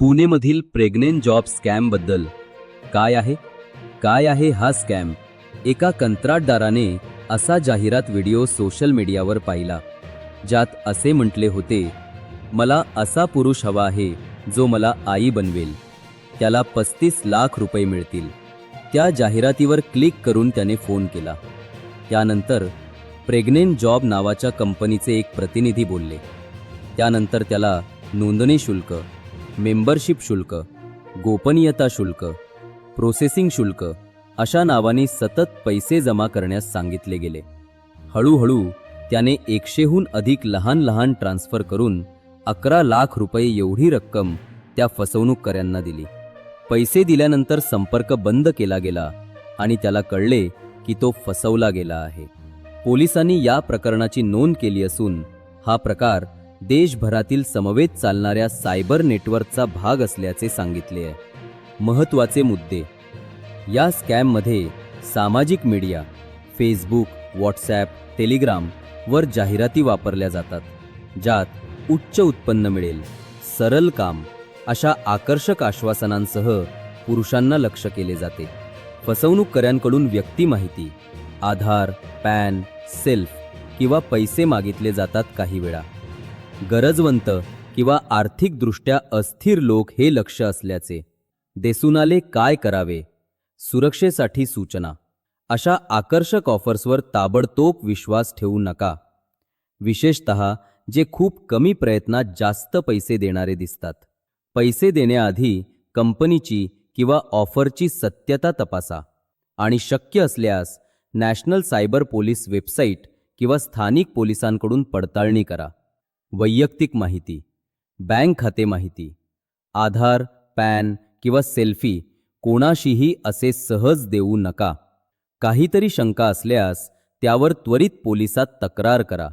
पुणेमधील pregnant job स्कॅमबद्दल काय आहे? काय आहे हा स्कॅम? एका कंत्राटदाराने असा जाहिरात व्हिडिओ सोशल मीडियावर पाहिला ज्यात असे म्हटले होते मला असा पुरुष हवा आहे जो मला आई बनवेल. त्याला पस्तीस लाख रुपये मिळतील. त्या जाहिरातीवर क्लिक करून त्याने फोन केला. त्यानंतर प्रेग्नेंट जॉब नावाच्या कंपनीचे एक प्रतिनिधी बोलले. त्यानंतर त्याला नोंदणी शुल्क मेंबरशिप शुल्क गोपनीयता शुल्क प्रोसेसिंग शुल्क अशा नावाने सतत पैसे जमा करण्यास सांगितले गेले. हळूहळू त्याने एकशेहून अधिक लहान लहान ट्रान्स्फर करून अकरा लाख रुपये एवढी रक्कम त्या फसवणूककऱ्यांना दिली. पैसे दिल्यानंतर संपर्क बंद केला गेला आणि त्याला कळले की तो फसवला गेला आहे. पोलिसांनी या प्रकरणाची नोंद केली असून हा प्रकार देशभरातील समवेत चालणाऱ्या सायबर नेटवर्कचा भाग असल्याचे सांगितले आहे. महत्त्वाचे मुद्दे. या स्कॅममध्ये सामाजिक मीडिया फेसबुक व्हॉट्सॲप टेलिग्राम वर जाहिराती वापरल्या जातात ज्यात उच्च उत्पन्न मिळेल. सरल काम अशा आकर्षक आश्वासनांसह पुरुषांना लक्ष केले जाते. फसवणूककऱ्यांकडून व्यक्ती माहिती आधार पॅन सेल्फ किंवा पैसे मागितले जातात काही वेळा. गरजवंत किंवा आर्थिकदृष्ट्या अस्थिर लोक हे लक्ष असल्याचे देसुनाले काय करावे? सुरक्षेसाठी सूचना. अशा आकर्षक ऑफर्सवर ताबडतोब विश्वास ठेवू नका. विशेषत जे खूप कमी प्रयत्नात जास्त पैसे देणारे दिसतात. पैसे देण्याआधी कंपनीची किंवा ऑफरची सत्यता तपासा. आणि शक्य असल्यास नॅशनल सायबर पोलीस वेबसाईट किंवा स्थानिक पोलिसांकडून पडताळणी करा. वैयक्तिक माहिती बँक खाते माहिती आधार पॅन किंवा सेल्फी कोणाशीही असे सहज देऊ नका. काहीतरी शंका असल्यास त्यावर त्वरित पोलिसात तक्रार करा.